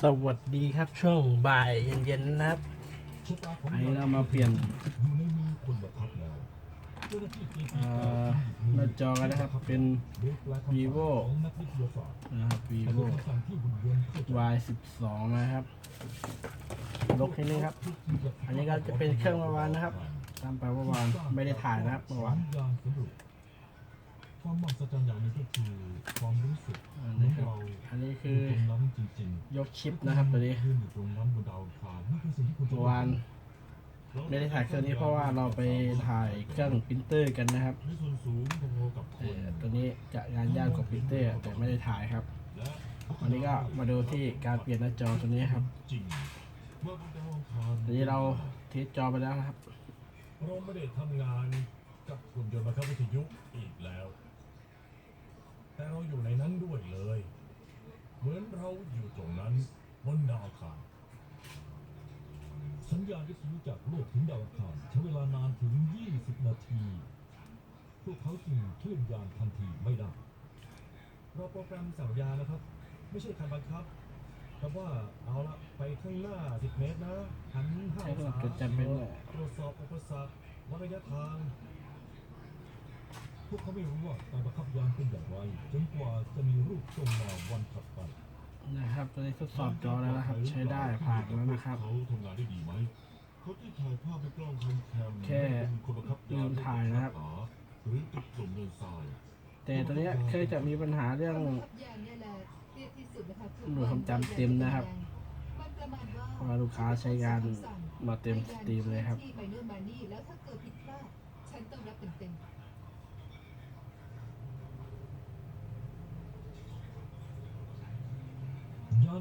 สวัสดีครับช่วงบ่ายเย็นๆนะครับอันนี้เรามาเปลี่ยนเอ่อหน้าจอกันนะครับ เป็น vivo นะครับ vivo y 1 2นะครับลกทีนึงครับ อันนี้ก็จะเป็นเครื่องเมื่อวานนะครับ ตามไปเมื่อวานไม่ได้ถ่ายนะครับเมื่อวาน ความมหัศจรรย์อย่างหนี้ก็คือความรู้สึกอันนี้ครับ อันนี้คือตรงนั้นจริงยกชิปนะครับตัวนี้ยืนอยู่ตรงนั้นบนดาวอังคารนี่คือสิ่งที่คุณเมื่อวานไม่ได้ถ่ายเครื่องนี้เพราะว่าเราไปถ่ายเครื่องปรินเตอร์กันนะครับในส่วนสูงพอๆกับคเอ่นอตัวนี้จะงานยากกว่าปรินเตอร์แต่ไม่ได้ถ่ายครับ และวันนี้ก็มาดูที่การเปลี่ยนหน้าจอตัวนี้ครับ จริงเมื่อบนดาวอังคารตัวนี้เราเทสจอไปแล้วนะครับ เราไม่ได้ทำงานกับหุ่นยนต์บังคับวิทยุอีกแล้ว แต่เราอยู่ในนั้นด้วยเลย เหมือนเราอยู่ตรงนั้นบนดาวอังคารสัญญาณวิทยุจากโลกถึงดาวอังคารใช้เวลานานถึง 20 นาที พวกเขาจึงเคลื่อนยานทันทีไม่ได้ เราโปรแกรมสั่งยานนะครับ ไม่ใช่การบังคับแต่ว่าเอาละไปข้างหน้า 10 เมตรนะหันห้าใช้องโหลดศาจดจำเป็นเลยตรวจสอบอุปสรรควัดระยะทาง พวกเขาไม่รู้ว่าการบังคับยานเป็นอย่างไรจนกว่าจะมีรูปทรงมาวันถัดไปนะครับตัวนี้ทดสอบจอแล้วนะครับ ใช้ได้ผ่านแล้วนะครับเขาทำงานได้ดีไหมเขาที่ถ่ายภาพไปกล้องคมแคมแค่เป็นคนบังคับยานลืมถ่ายนะครับหรือติดกลุ่มเนินทรายแต่ตัวเนี้ยเคยจะมีปัญหาเรื่องหน่วยความจำเต็มนะครับเพราะว่าลูกค้าใช้งานมาเต็มสตรีมเลยครับ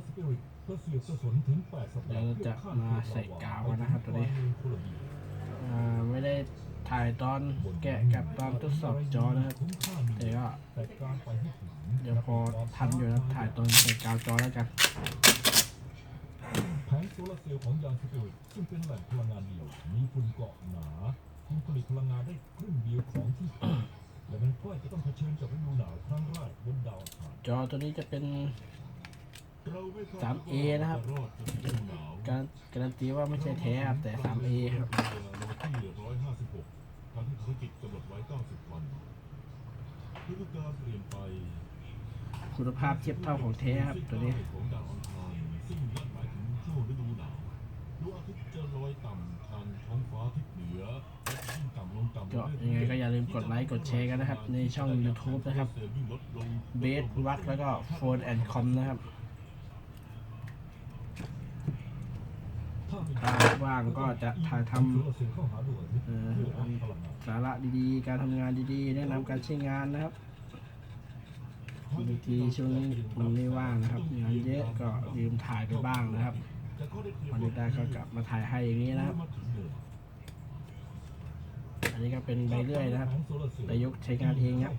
ไปนู่นมานี่แล้วถ้าเกิดผิดพลาดฉันต้องรับเต็มยานสปิริตก็เสียบกระสุนถึง8สัปเดี๋ดายวห์เราจะมาใส่กาวกันนะครับตัวนี้อ่าไม่ได้ถ่ายตอนแกะกับตอนทดสอบจอนะครับแต่ก็แต่การไปให้ถึงเดี๋ยวพอทันอยู่นะครับถ่ายตอนใส่กาวจอแล้วกันแผงโซลาร์เซลล์ของยานสปิริตซึ่งเป็นแหล่งพลังงานเดียว มีฝุ่นเกาะหนาคุณผลิตพลังงานได้ครึ่งเดียวของที่เกิดและมันก็จะต้องเผชิญกับฤดูหนาวครั้งแรกบนดาวอังคารจอตัวนี้จะเป็น เราม่คด 3A นะครับ การการันตีว่าไม่ใช่แท้ครับแต่ 3A ครับเวลาโลที่156ทางที่ภารกิจกำหนดไว้ 90 วันฤดูกาลเปลี่ยนไปคุณภาพเทียบเท่าของแท้ครับตัวนี้ของดาวอังคารซึ่งนั่นหมายถึงช่วงฤดูหนาวดวงอาทิตย์จะลอยต่ำทางท้องฟ้าทิศเหนือและยิ่งต่ำลงต่ำก็ยังไงก็อย่าลืมกดไลค์กดแชร์กันนะครับ ในช่อง YouTube นะครับเบสวักแล้วก็โฟนแอนด์คอมนะครับถ้า ว่างก็จะถ่ายทำสาระดีๆ การทำงานดีๆ แนะนำการใช้งานนะครับบางทีช่วงนี้มันไม่ว่างนะครับงานเยอะก็ลืมถ่ายไปบ้างนะครับวันนี้ได้ก็กลับมาถ่ายให้อย่างนี้นะครับ อันนี้ก็เป็นใบเลื่อยนะครับประยุกต์ใช้งานเองครับ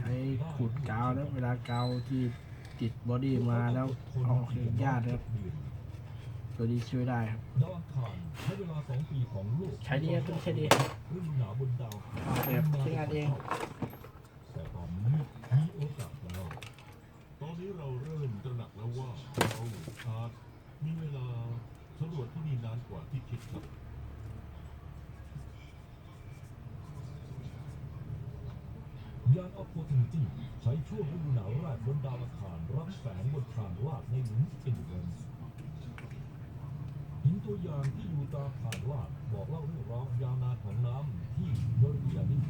ใช้ขูดกาวนะเวลากาวที่ ติดบอดี้มาแล้วเอาออกยากนะครับตัวนี้ช่วยได้ครับดาวอังคารใช้เวลา2ปีของโลกใช้ดีครับตัวนี้ใช้ดีฤดูหนาวบนดาวออกแบบใช้งานเองแต่ตอนนี้มีโอกาสแล้วตอนนี้เราเริ่มตระหนักแล้วว่าเราอาจมีเวลาสำรวจที่นี่นานกว่าที่คิดครับ ยานออปโปรตินิตี้ใช้ช่วงฤดูหนาวแรกบนดาวอังคารรับแสงบนทางลาดในหลุมเอ็นเรนซ์หินตัวอย่างที่อยู่ตามทางลาดบอกเล่าเรื่องราวยาวนานของน้ำที่เบอร์เบียนี่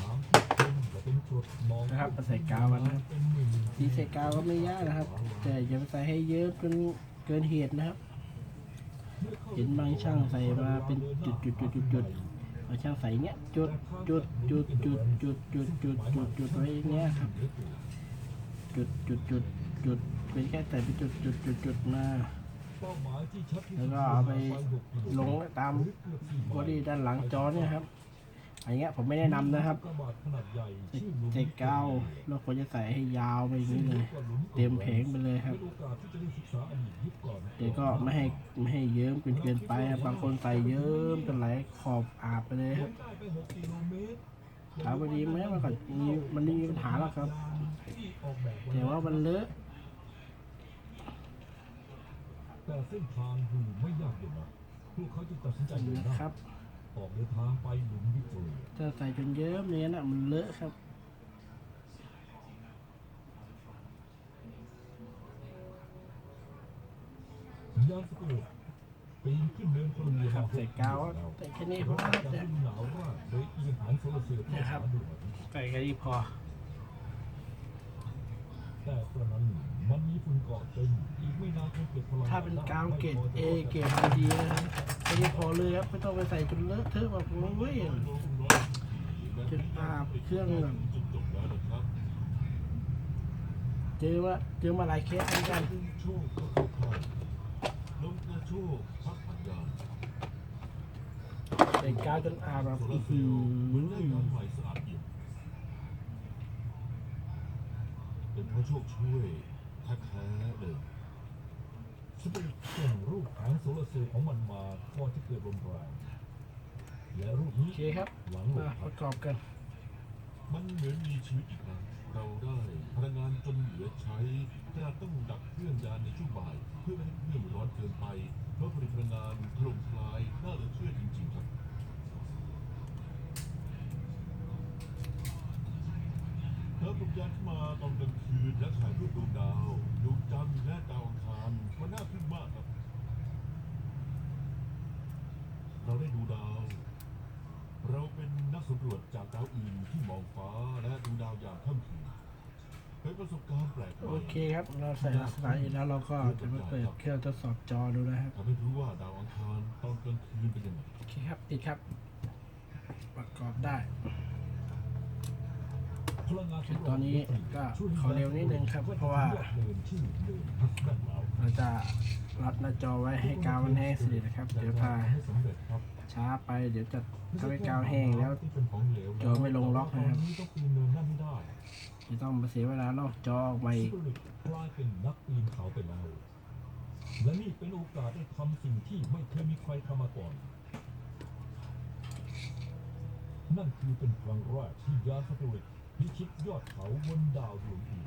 น้ำที่เต็มและเป็นกรดมองนะครับใส่กาวนะสีใส่กาวก็ไม่ยากนะครับ แต่อย่าไปใส่ให้เยอะจนเกินเหตุนะครับ เห็นบางช่างใส่มาเป็นจุดจุดจุ ดจุดจุดบางช่างใส่เงี้ยจุดจุดจุดจุดจุดจุดจุดจุดจุดไว้อย่างเงี้ยครับจุดจุดจุดจุดเป็นแค่แต่เป็นจุดจุดจุดจุดมาเป้าหมายที่ชัดที่สุดแล้วก็เอาไปลงตามบอดี้ด้านหลังจอเนี่ยครับ อันเงี้ยผมไม่แนะนำนะครับกระบาดขนาดใหญ่ใส่ชื่อหลุมใส่กาวแล้วควรจะใส่ให้ยาวไปอย่างนี้เลย เต็มแผงไปเลยครับเป็นโอกาสที่จะได้ศึกษาอดีตยุคก่อนแต่ก็ไม่ให้ไม่ให้เยิ้มเกินเกินไปครับบางคนใส่เยิ้มจนไหลขอบอาบไปเลยครับได้ไป6กิโลเมตรถามว่าดีไหมมันก็มีมันไม่มีปัญหาหรอกครับที่ออกแบบไแต่ว่ามันเลอะแต่เส้นทางดูไม่ยากเย็นนะพวกเขาจึงตัดสินใจเดินหนะน้าครับ ออกเดินทางไปหลุมวิกตอเรียถ้าใส่จนเยิ้มเนี้ยน่ะมันเลอะครับยานสกุลปีนขึ้นเนินคนเดียวครับใส่กาวใส่แค่นี้พอร้อนครับจากเนี่ยฤดูหนาวมากโดยอีหางโซลาร์เซลล์ที่หาด่วนใส่แค่นี้พอแต่ตอนนั้นมันมีฝุ่นเกาะเต็มอีกไม่นานคงเก็บพลังถ้าเป็นกาวเกรดเอเกรดดีนะครับ แค่นี้พอเลยครับไม่ต้องไปใส่จนเลอะเทอะแบบโอ้ยจนอาบเครื่องแบบจุดจบแล้วนะครับเจอว่าเจอมาหลายเคสเหมือนกันลมโชคก็เข้าค่ายลมกระโชกพัดผ่านยานใส่กาวจนอาบแบบโซอื้ลาอร์เซหืลล์เหมือนได้อน้ำใหม่สะอาดเอี่ยมเป็นเพราะโชคช่วยแท้ๆเลย สเปริตส่งรูปแผงโซลาร์เซลล์ของมันมาก่อนที่เกิดลมแรงและรูปโอนี้เคครับ หลังลมามปพัดระกอบกัน มันเหมือนมีชีวิตอีกครั้งเราได้พลังงานจนเหลือใช้ขนาดต้องดับเครื่องยานในช่วงบ่าย เพื่อไม่ให้เครื่องร้อนเกินไปเพราะผลิตพลังงานถล่มทลายน่าเหลือเชื่อจริงๆครับ เธอปลุกยานขึ้นมาตอนกลางคืนและถ่ายรูปดวงดาวดวงจันทร์และดาวอังคารมันน่าทึ่งมากครับ เรา ได้ดูดาว เราเป็นนักสำรวจจากดาวอื่นที่มองฟ้าและดูดาวยามค่ำคืนเป็นประสบการณ์แปลกใหม่โอเคครับ เราใส่ลักษณะนี้แล้วเราก็จะมาเปิดเครื่องทดสอบจอดูนะครับทำให้รู้ว่าดาวอังคารตอนกลางคืนเป็นยังไงโอเคครับติดครับ ประกอบได้พลังงานคือ ตอนนี้ก็ขอเร็วนิดนึงครับ เพราะว่าเราจะรัดหน้าจอไว้ให้กาวมันแห้งสนิทนะครับ เดี๋ยวพาช้าไปเดี๋ยวจะทำให้กาวแห้งแล้วจอไม่ลงล็อกนะครับจะต้องมาเสียเวลาลอกจอออกมาอีกซิลิกลายเป็นนักปีนเขาไปแล้วและนี่เป็นโอกาสได้ทำสิ่งที่ไม่เคยมีใครทำมาก่อน นั่นคือเป็นครั้งแรกที่ยานสปิริต พิชิตยอดเขาบนดาวดวงอื่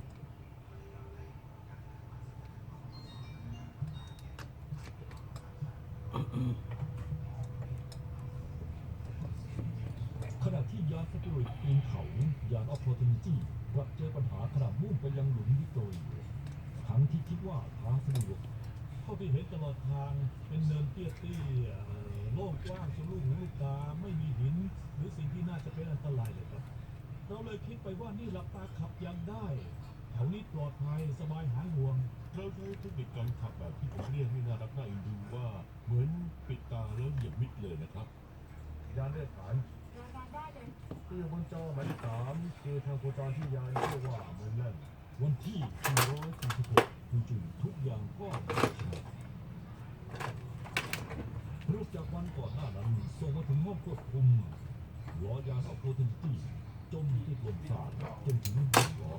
ขณะที่ยานสปิริตปีนเขายานออฟโพตินิตี้กลับเจอปัญหาขณะมุ่งไปยังหลุมวิกตอเรียทั้งที่คิดว่าทางสะดวกเท่าที่เห็นตลอดทางเป็นเนินเตี้ยๆโล่งกว้างสลูกหูลูกตาไม่มีหิน หรือสิ่งที่น่าจะเป็นอันตรายเลยครับ เราเลยคิดไปว่านี่หลับตาขับยังได้แถวนี้ปลอดภัยสบายหายห่วง เราใช้เทคนิคการขับแบบที่ผมเรียกให้น่ารักน่าเอ็นดูว่าเหมือนปิดตาแล้วเหยียบมิดเลยนะครับยานเลือดฐานรายงานได้เลยที่อยู่บนจอหมายเลขสามคือทางโคจรที่ยานเรียกว่าเมืองแล่นวันที่446จู่ๆทุกอย่างก็เปลี่ยนไปรูปจากวันก่อนหน้านั้นส่งมาถึงห้องควบคุมล้อยานออโพทินตี้ จมที่ลมสาดจนถึงหัวล้อ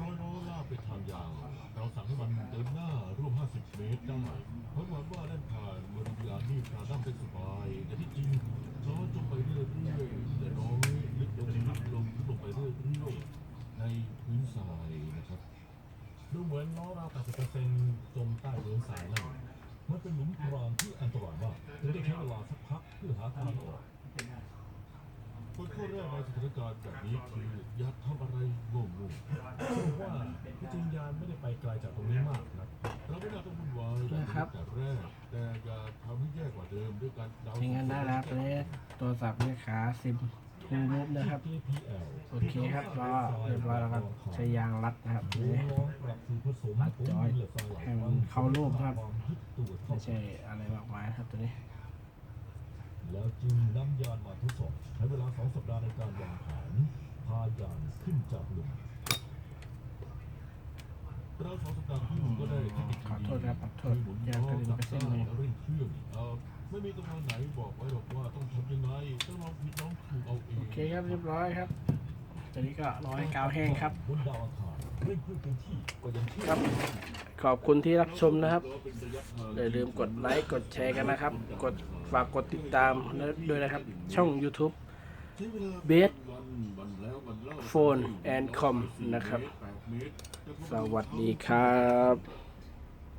ร้อยล้อลากไปทางยาวเราสั่งให้มันเดินหน้าร่วม 50 เมตรได้เพราะหวังว่าด้านผ่านบริเวณนี้พาดั้มได้สบายแต่ที่จริงล้อจมไปเรื่อยๆแต่น้อยลึกลงลึกลงลึกลงไปเรื่อยๆในพื้นทรายนะครับ ดูเหมือนล้อเรา80%จมใต้เรือนสายนั่นมันเป็นหลุมพรางที่อันตรายมากจะได้ใช้เวลาสักพักเพื่อหาทางออกคนข้อแร กในสถานการณ์แบบนี้คือ อย่าทำอะไรงงๆเพราะว่าที่จริงยานไม่ได้ไปไกลจากตรงนี้มากนะเราไม่น่าต้องวุ่นวายแบบนี้แต่แรกแต่อย่าทำให้แย่กว่าเดิมด้วยการเดา ใช้งานได้แล้วตัวนี้โทรศัพท์เนี่ยขาซิมทูมูฟนะครับ JPL โอเคครับก็เรียบร้อยแล้วครับใช้ยางรัดนะครับนี่ลองปรับสูตรผสมรัดจอยผงเหลืทรายหลายให้มันครั้งเข้ารูปครับความยึดตัวเข้าไม่ใช่อะไรมากมายนะครับตัวนี้ แล้วจึงนำยานมาทดสอบใช้เวลาสองสัปดาห์ในการวางแผ นพายานขึ้นจากหลุมเราสองสัปดาห์ที่ก็ได้เทคนิคขอโทษครับขอโทษหมุนยางกระเด็นไปเส้นหนึ่งแล้วเร่งเครื่องเอ่อไม่มีตำราไหนบอกไว้หรอกว่าต้องทำยังไงต้องลองผิดลองถูกเอาเองโอเคครับเรียบร้อยครับตัวนี้ก็รอให้กาวแห้งครับบนดาวอังคารเร่งเครื่องเต็มที่ก็ยังเชื่อครับ ขอบคุณที่รับชมนะครับอย่าลืมกดไลค์กดแชร์กันนะครับ กดฝากกดติดตามด้วยนะครับ ช่อง YouTube เบสโฟนแอนคอมนะครับ สวัสดีครับ